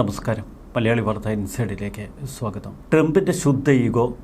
നമസ്കാരം. മലയാളി വാർത്ത ഇൻസൈഡിലേക്ക് സ്വാഗതം. ട്രംപിന്റെ ശുദ്ധ ഈഗോ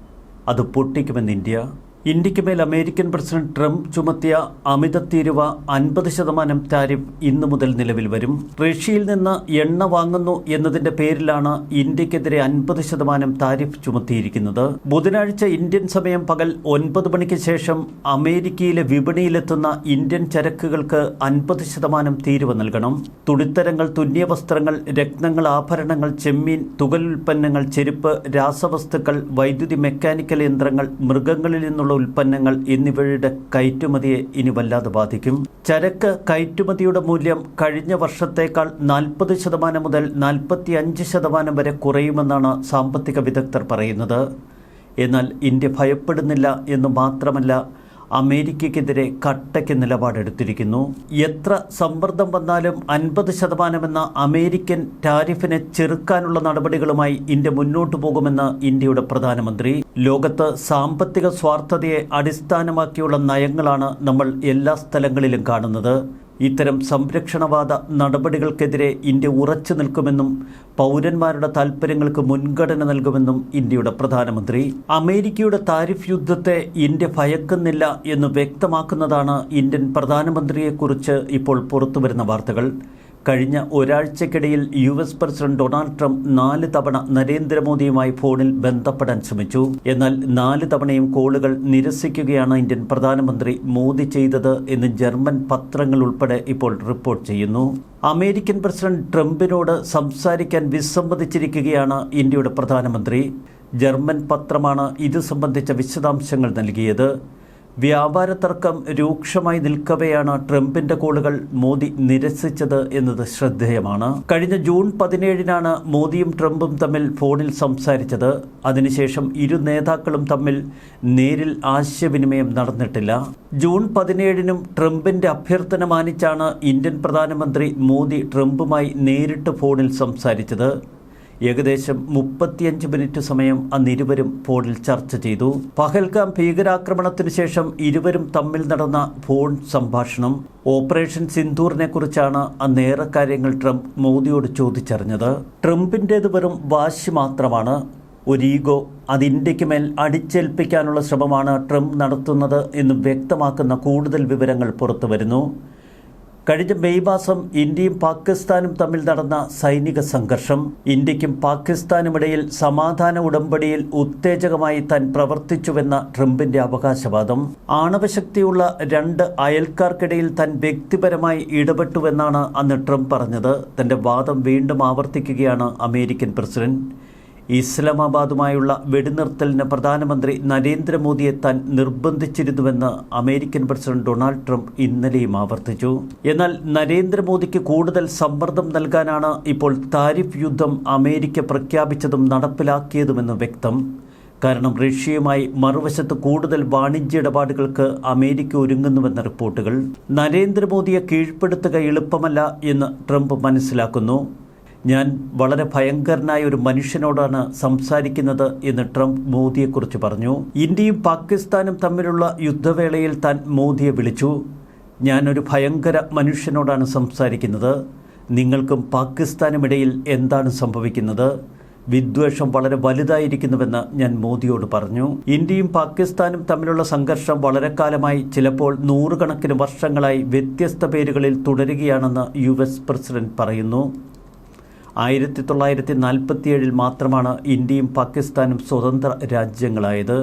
അത് പൊട്ടിക്കുമെന്ന് ഇന്ത്യ ഇന്ത്യയ്ക്ക് മേൽ അമേരിക്കൻ പ്രസിഡന്റ് ട്രംപ് ചുമത്തിയ അമിത തീരുവ അൻപത് ശതമാനം താരിഫ് ഇന്നു മുതൽ നിലവിൽ വരും. റഷ്യയിൽ നിന്ന് എണ്ണ വാങ്ങുന്നു എന്നതിന്റെ പേരിലാണ് ഇന്ത്യക്കെതിരെ അൻപത് ശതമാനം താരിഫ് ചുമത്തിയിരിക്കുന്നത്. ബുധനാഴ്ച ഇന്ത്യൻ സമയം പകൽ ഒൻപത് മണിക്ക് ശേഷം അമേരിക്കയിലെ വിപണിയിലെത്തുന്ന ഇന്ത്യൻ ചരക്കുകൾക്ക് അൻപത് ശതമാനം തീരുവ നൽകണം. തുണിത്തരങ്ങൾ തുന്നിയ വസ്ത്രങ്ങൾ രത്നങ്ങൾ ആഭരണങ്ങൾ ചെമ്മീൻ തുകൽ ഉൽപ്പന്നങ്ങൾ ചെരുപ്പ് രാസവസ്തുക്കൾ വൈദ്യുതി മെക്കാനിക്കൽ യന്ത്രങ്ങൾ മൃഗങ്ങളിൽ നിന്നുള്ള ഉൽപ്പന്നങ്ങൾ എന്നിവയുടെ കയറ്റുമതിയെ ഇനി വല്ലാതെ ബാധിക്കും. ചരക്ക് കയറ്റുമതിയുടെ മൂല്യം കഴിഞ്ഞ വർഷത്തേക്കാൾ നാൽപ്പത് ശതമാനം മുതൽ നാൽപ്പത്തി അഞ്ച് ശതമാനം വരെ കുറയുമെന്നാണ് സാമ്പത്തിക വിദഗ്ധർ പറയുന്നത്. എന്നാൽ ഇന്ത്യ ഭയപ്പെടുന്നില്ല എന്ന് മാത്രമല്ല അമേരിക്കയ്ക്കെതിരെ കട്ടയ്ക്ക് നിലപാടെടുത്തിരിക്കുന്നു. എത്ര സമ്മർദ്ദം വന്നാലും അൻപത് ശതമാനമെന്ന അമേരിക്കൻ ടാരിഫിനെ ചെറുക്കാനുള്ള നടപടികളുമായി ഇന്ത്യ മുന്നോട്ടു പോകുമെന്ന് ഇന്ത്യയുടെ പ്രധാനമന്ത്രി. ലോകത്ത് സാമ്പത്തിക സ്വാർത്ഥതയെ അടിസ്ഥാനമാക്കിയുള്ള നയങ്ങളാണ് നമ്മൾ എല്ലാ സ്ഥലങ്ങളിലും കാണുന്നത്. ഇത്തരം സംരക്ഷണവാദ നടപടികൾക്കെതിരെ ഇന്ത്യ ഉറച്ചു നിൽക്കുമെന്നും പൗരന്മാരുടെ താൽപ്പര്യങ്ങൾക്ക് മുൻഗണന നൽകുമെന്നും ഇന്ത്യയുടെ പ്രധാനമന്ത്രി. അമേരിക്കയുടെ താരിഫ് യുദ്ധത്തെ ഇന്ത്യ ഭയക്കുന്നില്ല എന്ന് വ്യക്തമാക്കുന്നതാണ് ഇന്ത്യൻ പ്രധാനമന്ത്രിയെക്കുറിച്ച് ഇപ്പോൾ പുറത്തുവരുന്ന വാർത്തകൾ. കഴിഞ്ഞ ഒരാഴ്ചക്കിടയിൽ U S president Donald Trump നാല് തവണ നരേന്ദ്രമോദിയുമായി ഫോണിൽ ബന്ധപ്പെടാൻ ശ്രമിച്ചു. എന്നാൽ നാല് തവണയും കോളുകൾ നിരസിക്കുകയാണ് ഇന്ത്യൻ പ്രധാനമന്ത്രി മോദി ചെയ്തത് എന്ന് ജർമ്മൻ പത്രങ്ങൾ ഉൾപ്പെടെ ഇപ്പോൾ റിപ്പോർട്ട് ചെയ്യുന്നു. അമേരിക്കൻ പ്രസിഡന്റ് ട്രംപിനോട് സംസാരിക്കാൻ വിസമ്മതിച്ചിരിക്കുകയാണ് ഇന്ത്യയുടെ പ്രധാനമന്ത്രി. ജർമ്മൻ പത്രമാണ് ഇത് സംബന്ധിച്ച വിശദാംശങ്ങൾ നൽകിയത്. വ്യാപാര തർക്കം രൂക്ഷമായി നിൽക്കവെയാണ് ട്രംപിന്റെ കോളുകൾ മോദി നിരസിച്ചത് എന്നത് ശ്രദ്ധേയമാണ്. കഴിഞ്ഞ ജൂൺ പതിനേഴിനാണ് മോദിയും ട്രംപും തമ്മിൽ ഫോണിൽ സംസാരിച്ചത്. അതിനുശേഷം ഇരു നേതാക്കളും തമ്മിൽ നേരിൽ ആശയവിനിമയം നടന്നിട്ടില്ല. ജൂൺ പതിനേഴിനും ട്രംപിന്റെ അഭ്യർത്ഥന മാനിച്ചാണ് ഇന്ത്യൻ പ്രധാനമന്ത്രി മോദി ട്രംപുമായി നേരിട്ട് ഫോണിൽ സംസാരിച്ചത്. ഏകദേശം മുപ്പത്തിയഞ്ച് മിനിറ്റ് സമയം അന്നിരുവരും ഫോണിൽ ചർച്ച ചെയ്തു. പഹൽഗാം ഭീകരാക്രമണത്തിനു ശേഷം ഇരുവരും തമ്മിൽ നടന്ന ഫോൺ സംഭാഷണം. ഓപ്പറേഷൻ സിന്ദൂറിനെ കുറിച്ചാണ് അന്നേറെ കാര്യങ്ങൾ ട്രംപ് മോദിയോട് ചോദിച്ചറിഞ്ഞത്. ട്രംപിന്റേത് വെറും വാശി മാത്രമാണ്. ഒരു ഈഗോ അത് ഇന്ത്യയ്ക്ക് മേൽ അടിച്ചേൽപ്പിക്കാനുള്ള ശ്രമമാണ് ട്രംപ് നടത്തുന്നത് എന്ന് വ്യക്തമാക്കുന്ന കൂടുതൽ വിവരങ്ങൾ പുറത്തുവരുന്നു. കഴിഞ്ഞ മെയ് മാസം ഇന്ത്യയും പാകിസ്ഥാനും തമ്മിൽ നടന്ന സൈനിക സംഘർഷം ഇന്ത്യക്കും പാകിസ്ഥാനുമിടയിൽ സമാധാന ഉടമ്പടിയിൽ ഉത്തേജകമായി താൻ പ്രവർത്തിച്ചുവെന്ന ട്രംപിന്റെ അവകാശവാദം ആണവശക്തിയുള്ള രണ്ട് അയൽക്കാർക്കിടയിൽ താൻ വ്യക്തിപരമായി ഇടപെട്ടുവെന്നാണ് അന്ന് ട്രംപ് പറഞ്ഞത്. തന്റെ വാദം വീണ്ടും ആവർത്തിക്കുകയാണ് അമേരിക്കൻ പ്രസിഡന്റ്. ഇസ്ലാമാബാദുമായുള്ള വെടിനിർത്തലിന് പ്രധാനമന്ത്രി നരേന്ദ്രമോദിയെ താൻ നിർബന്ധിച്ചിരുന്നുവെന്ന് അമേരിക്കൻ പ്രസിഡന്റ് ഡൊണാൾഡ് ട്രംപ് ഇന്നലെയും ആവർത്തിച്ചു. എന്നാൽ നരേന്ദ്രമോദിക്ക് കൂടുതൽ സമ്മർദ്ദം നൽകാനാണ് ഇപ്പോൾ താരിഫ് യുദ്ധം അമേരിക്ക പ്രഖ്യാപിച്ചതും നടപ്പിലാക്കിയതുമെന്ന് വ്യക്തം. കാരണം റഷ്യയുമായി മറുവശത്ത് കൂടുതൽ വാണിജ്യ ഇടപാടുകൾക്ക് അമേരിക്ക ഒരുങ്ങുന്നുവെന്ന റിപ്പോർട്ടുകൾ. നരേന്ദ്രമോദിയെ കീഴ്പ്പെടുത്തുക എളുപ്പമല്ല എന്ന് ട്രംപ് മനസ്സിലാക്കുന്നു. ഞാൻ വളരെ ഭയങ്കരനായ ഒരു മനുഷ്യനോടാണ് സംസാരിക്കുന്നത് എന്ന് ട്രംപ് മോദിയെക്കുറിച്ച് പറഞ്ഞു. ഇന്ത്യയും പാകിസ്ഥാനും തമ്മിലുള്ള യുദ്ധവേളയിൽ താൻ മോദിയെ വിളിച്ചു. ഞാനൊരു ഭയങ്കര മനുഷ്യനോടാണ് സംസാരിക്കുന്നത്. നിങ്ങൾക്കും പാകിസ്ഥാനുമിടയിൽ എന്താണ് സംഭവിക്കുന്നത്? വിദ്വേഷം വളരെ വലുതായിരിക്കുന്നുവെന്ന് ഞാൻ മോദിയോട് പറഞ്ഞു. ഇന്ത്യയും പാകിസ്ഥാനും തമ്മിലുള്ള സംഘർഷം വളരെ കാലമായി ചിലപ്പോൾ നൂറുകണക്കിന് വർഷങ്ങളായി വ്യത്യസ്ത പേരുകളിൽ തുടരുകയാണെന്ന് യു പ്രസിഡന്റ് പറയുന്നു. ആയിരത്തി തൊള്ളായിരത്തി നാൽപ്പത്തിയേഴിൽ മാത്രമാണ് ഇന്ത്യയും പാകിസ്ഥാനും സ്വതന്ത്ര രാജ്യങ്ങളായത്.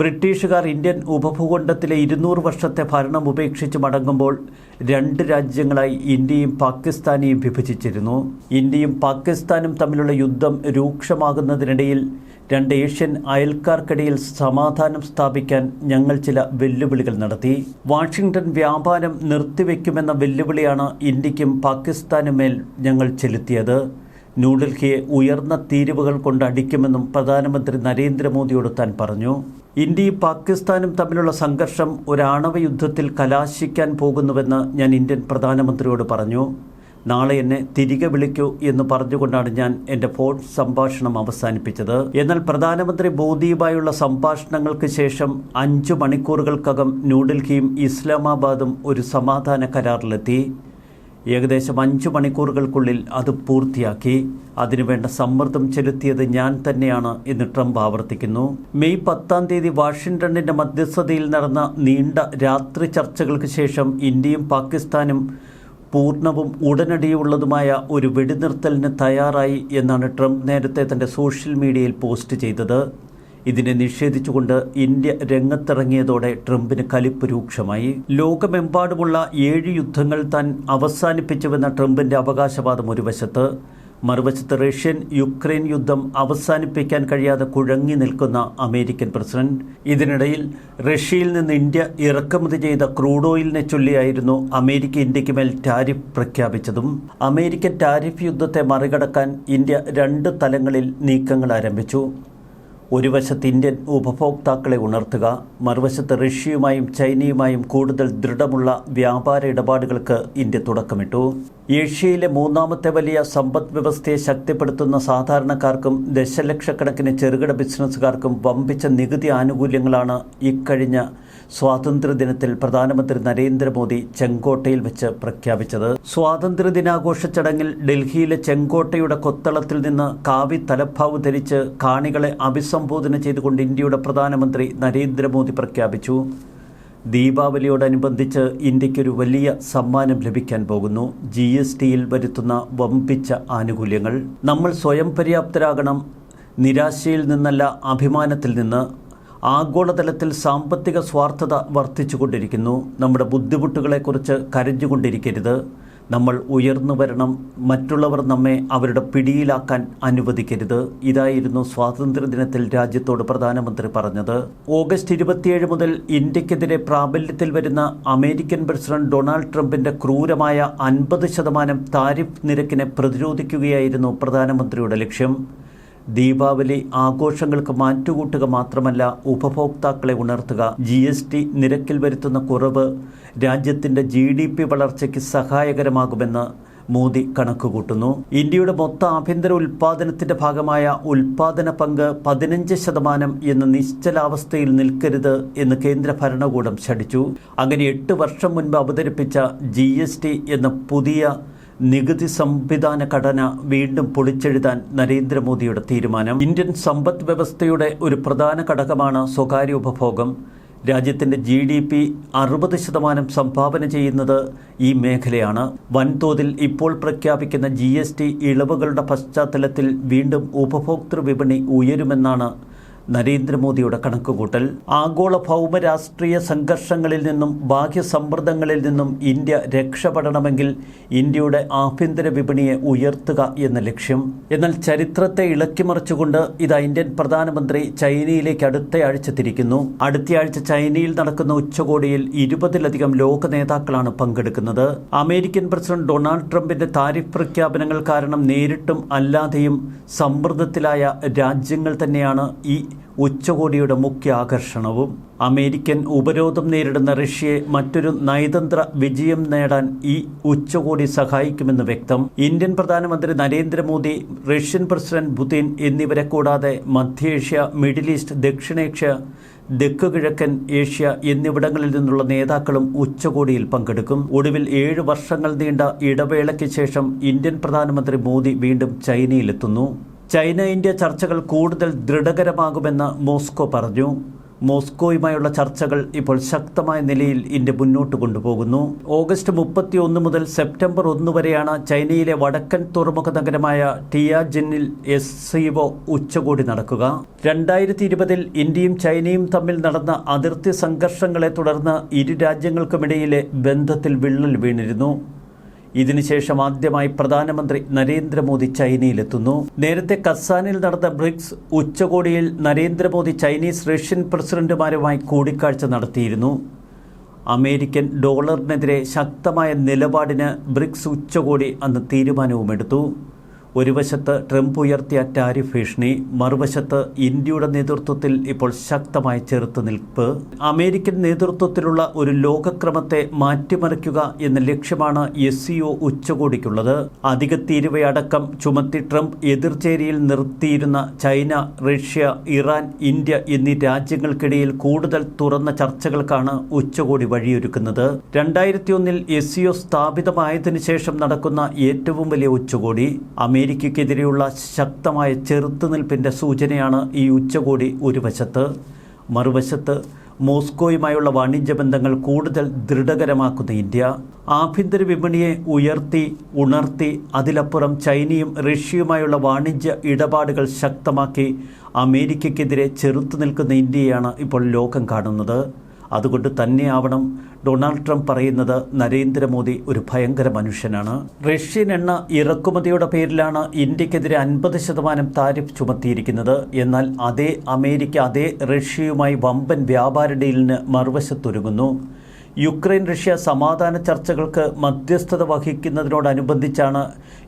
ബ്രിട്ടീഷുകാർ ഇന്ത്യൻ ഉപഭൂഖണ്ഡത്തിലെ ഇരുന്നൂറ് വർഷത്തെ ഭരണം ഉപേക്ഷിച്ച് മടങ്ങുമ്പോൾ രണ്ട് രാജ്യങ്ങളായി ഇന്ത്യയും പാകിസ്ഥാനെയും വിഭജിച്ചിരുന്നു. ഇന്ത്യയും പാകിസ്ഥാനും തമ്മിലുള്ള യുദ്ധം രൂക്ഷമാകുന്നതിനിടയിൽ രണ്ട് ഏഷ്യൻ അയൽക്കാർക്കിടയിൽ സമാധാനം സ്ഥാപിക്കാൻ ഞങ്ങൾ ചില വെല്ലുവിളികൾ നടത്തി. വാഷിംഗ്ടൺ വ്യാപാരം നിർത്തിവെക്കുമെന്ന വെല്ലുവിളിയാണ് ഇന്ത്യക്കും പാകിസ്ഥാനുമേൽ ഞങ്ങൾ ചെലുത്തിയത്. ന്യൂഡൽഹിയെ ഉയർന്ന തീരുവകൾ കൊണ്ട് അടിക്കുമെന്നും പ്രധാനമന്ത്രി നരേന്ദ്രമോദിയോട് താൻ പറഞ്ഞു. ഇന്ത്യയും പാകിസ്ഥാനും തമ്മിലുള്ള സംഘർഷം ഒരാണവ യുദ്ധത്തിൽ കലാശിക്കാൻ പോകുന്നുവെന്ന് ഞാൻ ഇന്ത്യൻ പ്രധാനമന്ത്രിയോട് പറഞ്ഞു. നാളെ എന്നെ തിരികെ വിളിക്കൂ എന്ന് പറഞ്ഞുകൊണ്ടാണ് ഞാൻ എന്റെ ഫോൺ സംഭാഷണം അവസാനിപ്പിച്ചത്. എന്നാൽ പ്രധാനമന്ത്രി മോദിയുമായുള്ള സംഭാഷണങ്ങൾക്ക് ശേഷം അഞ്ചു മണിക്കൂറുകൾക്കകം ന്യൂഡൽഹിയും ഇസ്ലാമാബാദും ഒരു സമാധാന കരാറിലെത്തി. ഏകദേശം അഞ്ച് മണിക്കൂറുകൾക്കുള്ളിൽ അത് പൂർത്തിയാക്കി. അതിനുവേണ്ട സമ്മർദ്ദം ചെലുത്തിയത് ഞാൻ തന്നെയാണ് എന്ന് ട്രംപ് ആവർത്തിക്കുന്നു. മെയ് പത്താം തീയതി വാഷിംഗ്ടണിന്റെ മധ്യസ്ഥതയിൽ നടന്ന നീണ്ട രാത്രി ചർച്ചകൾക്ക് ശേഷം ഇന്ത്യയും പാകിസ്ഥാനും പൂർണവും ഉടനടിയുള്ളതുമായ ഒരു വെടിനിർത്തലിന് തയ്യാറായി എന്നാണ് ട്രംപ് നേരത്തെ തന്റെ സോഷ്യൽ മീഡിയയിൽ പോസ്റ്റ് ചെയ്തത്. ഇതിനെ നിഷേധിച്ചുകൊണ്ട് ഇന്ത്യ രംഗത്തിറങ്ങിയതോടെ ട്രംപിന് കലിപ്പ് രൂക്ഷമായി. ലോകമെമ്പാടുമുള്ള ഏഴ് യുദ്ധങ്ങൾ താൻ അവസാനിപ്പിച്ചുവെന്ന ട്രംപിന്റെ അവകാശവാദം ഒരു വശത്ത് മറുവശത്ത് റഷ്യൻ യുക്രൈൻ യുദ്ധം അവസാനിപ്പിക്കാൻ കഴിയാതെ കുഴങ്ങി നിൽക്കുന്ന അമേരിക്കൻ പ്രസിഡന്റ്. ഇതിനിടയിൽ റഷ്യയിൽ നിന്ന് ഇന്ത്യ ഇറക്കുമതി ചെയ്ത ക്രൂഡ് ഓയിലിനെ ചൊല്ലിയായിരുന്നു അമേരിക്ക ഇന്ത്യയ്ക്ക് മേൽ ടാരിഫ് പ്രഖ്യാപിച്ചതും. അമേരിക്കൻ ടാരിഫ് യുദ്ധത്തെ മറികടക്കാൻ ഇന്ത്യ രണ്ട് തലങ്ങളിൽ നീക്കങ്ങൾ ആരംഭിച്ചു. ഒരു വശത്ത് ഇന്ത്യൻ ഉപഭോക്താക്കളെ ഉണർത്തുക മറുവശത്ത് റഷ്യയുമായും ചൈനയുമായും കൂടുതൽ ദൃഢമുള്ള വ്യാപാര ഇടപാടുകൾക്ക് ഇന്ത്യ തുടക്കമിട്ടു. ഏഷ്യയിലെ മൂന്നാമത്തെ വലിയ സമ്പദ് വ്യവസ്ഥയെ ശക്തിപ്പെടുത്തുന്ന സാധാരണക്കാർക്കും ദശലക്ഷക്കണക്കിന് ചെറുകിട ബിസിനസ്സുകാർക്കും വമ്പിച്ച നികുതി ആനുകൂല്യങ്ങളാണ് ഇക്കഴിഞ്ഞ സ്വാതന്ത്ര്യദിനത്തിൽ പ്രധാനമന്ത്രി നരേന്ദ്രമോദി ചെങ്കോട്ടയിൽ വെച്ച് പ്രഖ്യാപിച്ചത്. സ്വാതന്ത്ര്യദിനാഘോഷ ചടങ്ങിൽ ഡൽഹിയിലെ ചെങ്കോട്ടയുടെ കൊത്തളത്തിൽ നിന്ന് കാവി തലഭാവ് ധരിച്ച് കാണികളെ അഭിസംബോധന ചെയ്തുകൊണ്ട് ഇന്ത്യയുടെ പ്രധാനമന്ത്രി നരേന്ദ്രമോദി പ്രഖ്യാപിച്ചു. ദീപാവലിയോടനുബന്ധിച്ച് ഇന്ത്യക്കൊരു വലിയ സമ്മാനം ലഭിക്കാൻ പോകുന്നു. ജി എസ് ടിയിൽ വരുത്തുന്ന വമ്പിച്ച ആനുകൂല്യങ്ങൾ. നമ്മൾ സ്വയം പര്യാപ്തരാകണം. നിരാശയിൽ നിന്നല്ല അഭിമാനത്തിൽ നിന്ന്. ആഗോളതലത്തിൽ സാമ്പത്തിക സ്വാർത്ഥത വർദ്ധിച്ചുകൊണ്ടിരിക്കുന്നു. നമ്മുടെ ബുദ്ധിമുട്ടുകളെക്കുറിച്ച് കരഞ്ഞുകൊണ്ടിരിക്കരുത്. നമ്മൾ ഉയർന്നു വരണം. മറ്റുള്ളവർ നമ്മെ അവരുടെ പിടിയിലാക്കാൻ അനുവദിക്കരുത്. ഇതായിരുന്നു സ്വാതന്ത്ര്യദിനത്തിൽ രാജ്യത്തോട് പ്രധാനമന്ത്രി പറഞ്ഞത്. ഓഗസ്റ്റ് ഇരുപത്തിയേഴ് മുതൽ ഇന്ത്യക്കെതിരെ പ്രാബല്യത്തിൽ വരുന്ന അമേരിക്കൻ പ്രസിഡന്റ് ഡൊണാൾഡ് ട്രംപിന്റെ ക്രൂരമായ അൻപത് ശതമാനം താരിഫ് നിരക്കിനെ പ്രതിരോധിക്കുകയായിരുന്നു പ്രധാനമന്ത്രിയുടെ ലക്ഷ്യം. ദീപാവലി ആഘോഷങ്ങൾക്ക് മാറ്റുകൂട്ടുക മാത്രമല്ല ഉപഭോക്താക്കളെ ഉണർത്തുക. ജി എസ് ടി നിരക്കിൽ വരുത്തുന്ന കുറവ് രാജ്യത്തിന്റെ ജി ഡി പി വളർച്ചയ്ക്ക് സഹായകരമാകുമെന്ന് മോദി കണക്കുകൂട്ടുന്നു. ഇന്ത്യയുടെ മൊത്ത ആഭ്യന്തര ഉൽപ്പാദനത്തിന്റെ ഭാഗമായ ഉൽപ്പാദന പങ്ക് പതിനഞ്ച് ശതമാനം എന്ന നിശ്ചലാവസ്ഥയിൽ നിൽക്കരുത് എന്ന് കേന്ദ്ര ഭരണകൂടം ശഠിച്ചു. അങ്ങനെ എട്ട് വർഷം മുൻപ് അവതരിപ്പിച്ച ജി എന്ന പുതിയ നികുതി സംവിധാന ഘടന വീണ്ടും പൊളിച്ചെഴുതാൻ നരേന്ദ്രമോദിയുടെ തീരുമാനം. ഇന്ത്യൻ സമ്പദ് വ്യവസ്ഥയുടെ ഒരു പ്രധാന ഘടകമാണ് സ്വകാര്യ ഉപഭോഗം. രാജ്യത്തിന്റെ ജി ഡി പി അറുപത് ശതമാനം സംഭാവന ചെയ്യുന്നത് ഈ മേഖലയാണ്. വൻതോതിൽ ഇപ്പോൾ പ്രഖ്യാപിക്കുന്ന ജി എസ് ടി ഇളവുകളുടെ പശ്ചാത്തലത്തിൽ വീണ്ടും ഉപഭോക്തൃ വിപണി ഉയരുമെന്നാണ് നരേന്ദ്രമോദിയുടെ കണക്കുകൂട്ടൽ. ആഗോള ഭൗമ രാഷ്ട്രീയ സംഘർഷങ്ങളിൽ നിന്നും ബാഹ്യ സമ്മർദ്ദങ്ങളിൽ നിന്നും ഇന്ത്യ രക്ഷപ്പെടണമെങ്കിൽ ഇന്ത്യയുടെ ആഭ്യന്തര വിപണിയെ ഉയർത്തുക എന്ന ലക്ഷ്യം. എന്നാൽ ചരിത്രത്തെ ഇളക്കിമറിച്ചുകൊണ്ട് ഇത് ഇന്ത്യൻ പ്രധാനമന്ത്രി ചൈനയിലേക്ക് അടുത്ത ആഴ്ച തിരിക്കുന്നു അടുത്തയാഴ്ച ചൈനയിൽ നടക്കുന്ന ഉച്ചകോടിയിൽ ഇരുപതിലധികം ലോക നേതാക്കളാണ് പങ്കെടുക്കുന്നത്. അമേരിക്കൻ പ്രസിഡന്റ് ഡൊണാൾഡ് ട്രംപിന്റെ താരിഫ് പ്രഖ്യാപനങ്ങൾ കാരണം നേരിട്ടും അല്ലാതെയും സമ്മർദ്ദത്തിലായ രാജ്യങ്ങൾ തന്നെയാണ് ഈ ഉച്ചകോടിയുടെ മുഖ്യ ആകർഷണവും അമേരിക്കൻ ഉപരോധം നേരിടുന്ന റഷ്യയെ മറ്റൊരു നയതന്ത്ര വിജയം നേടാൻ ഈ ഉച്ചകോടി സഹായിക്കുമെന്ന് വ്യക്തം. ഇന്ത്യൻ പ്രധാനമന്ത്രി നരേന്ദ്രമോദി റഷ്യൻ പ്രസിഡന്റ് പുതിൻ എന്നിവരെ കൂടാതെ മധ്യേഷ്യ മിഡിൽ ഈസ്റ്റ് ദക്ഷിണേഷ്യ തെക്ക് കിഴക്കൻ ഏഷ്യ എന്നിവിടങ്ങളിൽ നിന്നുള്ള നേതാക്കളും ഉച്ചകോടിയിൽ പങ്കെടുക്കും. ഒടുവിൽ ഏഴ് വർഷങ്ങൾ നീണ്ട ഇടവേളയ്ക്ക് ശേഷം ഇന്ത്യൻ പ്രധാനമന്ത്രി മോദി വീണ്ടും ചൈനയിലെത്തുന്നു. ചൈന ഇന്ത്യ ചർച്ചകൾ കൂടുതൽ ദൃഢകരമാകുമെന്ന് മോസ്കോ പറഞ്ഞു. മോസ്കോയുമായുള്ള ചർച്ചകൾ ഇപ്പോൾ ശക്തമായ നിലയിൽ ഇന്ത്യ മുന്നോട്ട് കൊണ്ടുപോകുന്നു. ഓഗസ്റ്റ് മുപ്പത്തി ഒന്ന് മുതൽ സെപ്റ്റംബർ ഒന്ന് വരെയാണ് ചൈനയിലെ വടക്കൻ തുറമുഖ നഗരമായ ടിയാജിന്നിൽ എസ് സിഒ ഉച്ചകോടി നടക്കുക. രണ്ടായിരത്തി ഇരുപതിൽ ഇന്ത്യയും ചൈനയും തമ്മിൽ നടന്ന അതിർത്തി സംഘർഷങ്ങളെ തുടർന്ന് ഇരു രാജ്യങ്ങൾക്കുമിടയിലെ ബന്ധത്തിൽ വിള്ളൽ വീണിരുന്നു. ഇതിനുശേഷം ആദ്യമായി പ്രധാനമന്ത്രി നരേന്ദ്രമോദി ചൈനയിലെത്തുന്നു. നേരത്തെ കസാനിൽ നടന്ന ബ്രിക്സ് ഉച്ചകോടിയിൽ നരേന്ദ്രമോദി ചൈനീസ് റഷ്യൻ പ്രസിഡന്റുമാരുമായി കൂടിക്കാഴ്ച നടത്തിയിരുന്നു. അമേരിക്കൻ ഡോളറിനെതിരെ ശക്തമായ നിലപാടിന് ബ്രിക്സ് ഉച്ചകോടി അന്ന് തീരുമാനവുമെടുത്തു. ഒരു വശത്ത് ട്രംപ് ഉയർത്തിയ ടാരിഫ് ഭീഷണി മറുവശത്ത് ഇന്ത്യയുടെ നേതൃത്വത്തിൽ ഇപ്പോൾ ശക്തമായ ചെറുത്തുനിൽപ്പ് അമേരിക്കൻ നേതൃത്വത്തിലുള്ള ഒരു ലോകക്രമത്തെ മാറ്റിമറിക്കുക എന്ന ലക്ഷ്യമാണ് എസ് ഉച്ചകോടിക്കുള്ളത്. അധിക തീരുവയടക്കം ചുമത്തി ട്രംപ് എതിർചേരിയിൽ നിർത്തിയിരുന്ന ചൈന റഷ്യ ഇറാൻ ഇന്ത്യ എന്നീ രാജ്യങ്ങൾക്കിടയിൽ കൂടുതൽ തുറന്ന ചർച്ചകൾക്കാണ് ഉച്ചകോടി വഴിയൊരുക്കുന്നത്. രണ്ടായിരത്തി ഒന്നിൽ എസ് സിഒ സ്ഥാപിതമായതിനു ശേഷം നടക്കുന്ന ഏറ്റവും വലിയ ഉച്ചകോടി അമേരിക്കയ്ക്കെതിരെയുള്ള ശക്തമായ ചെറുത്തുനിൽപ്പിന്റെ സൂചനയാണ് ഈ ഉച്ചകോടി ഒരു വശത്ത്. മറുവശത്ത് മോസ്കോയുമായുള്ള വാണിജ്യ ബന്ധങ്ങൾ കൂടുതൽ ദൃഢകരമാക്കുന്ന ഇന്ത്യ ആഭ്യന്തര വിപണിയെ ഉയർത്തി ഉണർത്തി അതിലപ്പുറം ചൈനയും റഷ്യയുമായുള്ള വാണിജ്യ ഇടപാടുകൾ ശക്തമാക്കി അമേരിക്കയ്ക്കെതിരെ ചെറുത്തു നിൽക്കുന്ന ഇന്ത്യയാണ് ഇപ്പോൾ ലോകം കാണുന്നത്. അതുകൊണ്ട് തന്നെയാവണം ഡൊണാൾഡ് ട്രംപ് പറയുന്നത് നരേന്ദ്രമോദി ഒരു ഭയങ്കര മനുഷ്യനാണ്. റഷ്യൻ എണ്ണ ഇറക്കുമതിയുടെ പേരിലാണ് ഇന്ത്യക്കെതിരെ അൻപത് ശതമാനം താരിഫ് ചുമത്തിയിരിക്കുന്നത്. എന്നാൽ അതേ അമേരിക്ക അതേ റഷ്യയുമായി വമ്പൻ വ്യാപാര ഡീലിന് മറുവശത്തൊരുങ്ങുന്നു. യുക്രൈൻ റഷ്യ സമാധാന ചർച്ചകൾക്ക് മധ്യസ്ഥത വഹിക്കുന്നതിനോടനുബന്ധിച്ചാണ്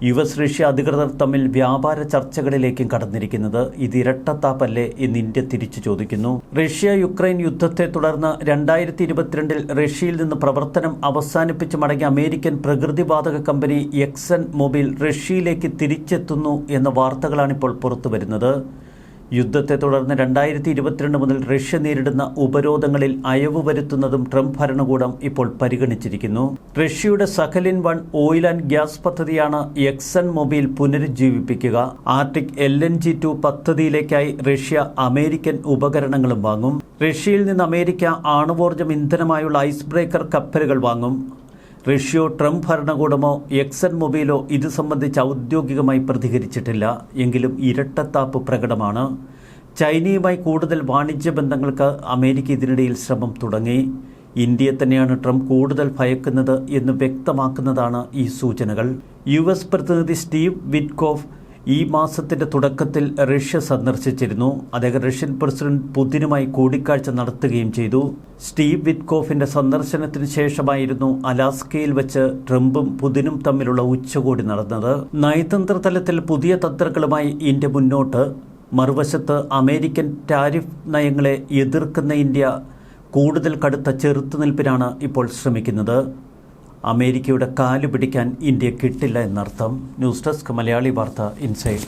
യു എസ് റഷ്യ അധികൃതർ തമ്മിൽ വ്യാപാര ചർച്ചകളിലേക്കും കടന്നിരിക്കുന്നത്. ഇത് ഇരട്ടത്താപ്പല്ലേ എന്ന് ഇന്ത്യ തിരിച്ചു ചോദിക്കുന്നു. റഷ്യ യുക്രൈൻ യുദ്ധത്തെ തുടർന്ന് രണ്ടായിരത്തി ഇരുപത്തിരണ്ടിൽ റഷ്യയിൽ നിന്ന് പ്രവർത്തനം അവസാനിപ്പിച്ച് മടങ്ങിയ അമേരിക്കൻ പ്രകൃതിവാതക കമ്പനി എക്സൺ മൊബൈൽ റഷ്യയിലേക്ക് തിരിച്ചെത്തുന്നു എന്ന വാർത്തകളാണിപ്പോൾ പുറത്തുവരുന്നത്. യുദ്ധത്തെ തുടർന്ന് രണ്ടായിരത്തി ഇരുപത്തിരണ്ട് മുതൽ റഷ്യ നേരിടുന്ന ഉപരോധങ്ങളിൽ അയവ് വരുത്തുന്നതും ട്രംപ് ഭരണകൂടം ഇപ്പോൾ പരിഗണിച്ചിരിക്കുന്നു. റഷ്യയുടെ Sakhalin one oil and gas പദ്ധതിയാണ് Exxon Mobil പുനരുജ്ജീവിപ്പിക്കുക. Arctic L N G two പദ്ധതിയിലേക്കായി Russia American ഉപകരണങ്ങളും വാങ്ങും. റഷ്യയിൽ നിന്ന് അമേരിക്ക ആണവോർജം ഇന്ധനമായുള്ള ഐസ് ബ്രേക്കർ കപ്പലുകൾ വാങ്ങും. റഷ്യോ ട്രംപ് ഭരണകൂടമോ എക്സൺ മൊബൈലോ ഇത് സംബന്ധിച്ച് ഔദ്യോഗികമായി പ്രതികരിച്ചിട്ടില്ല. എങ്കിലും ഇരട്ടത്താപ്പ് പ്രകടമാണ്. ചൈനയുമായി കൂടുതൽ വാണിജ്യ ബന്ധങ്ങൾക്ക് അമേരിക്ക ഇതിനിടയിൽ ശ്രമം തുടങ്ങി. ഇന്ത്യയെ തന്നെയാണ് ട്രംപ് കൂടുതൽ ഭയക്കുന്നത് എന്ന് വ്യക്തമാക്കുന്നതാണ് ഈ സൂചനകൾ. യു എസ് പ്രതിനിധി സ്റ്റീവ് വിറ്റ്കോഫ് ഈ മാസത്തിന്റെ തുടക്കത്തിൽ റഷ്യ സന്ദർശിച്ചിരുന്നു. അദ്ദേഹം റഷ്യൻ പ്രസിഡന്റ് പുതിനുമായി കൂടിക്കാഴ്ച നടത്തുകയും ചെയ്തു. സ്റ്റീവ് വിറ്റ്കോഫിന്റെ സന്ദർശനത്തിന് ശേഷമായിരുന്നു അലാസ്കയിൽ വെച്ച് ട്രംപും പുതിനും തമ്മിലുള്ള ഉച്ചകോടി നടന്നത്. നയതന്ത്ര തലത്തിൽ പുതിയ തന്ത്രങ്ങളുമായി ഇന്ത്യ മുന്നോട്ട്. മറുവശത്ത് അമേരിക്കൻ ടാരിഫ് നയങ്ങളെ എതിർക്കുന്ന ഇന്ത്യ കൂടുതൽ കടുത്ത ചെറുത്തുനിൽപ്പിനാണ് ഇപ്പോൾ ശ്രമിക്കുന്നത്. അമേരിക്കയുടെ കാൽ പിടിക്കാൻ ഇന്ത്യ കിട്ടില്ല എന്നർത്ഥം. ന്യൂസ് ഡെസ്ക് മലയാളി വാർത്ത ഇൻസൈഡ്.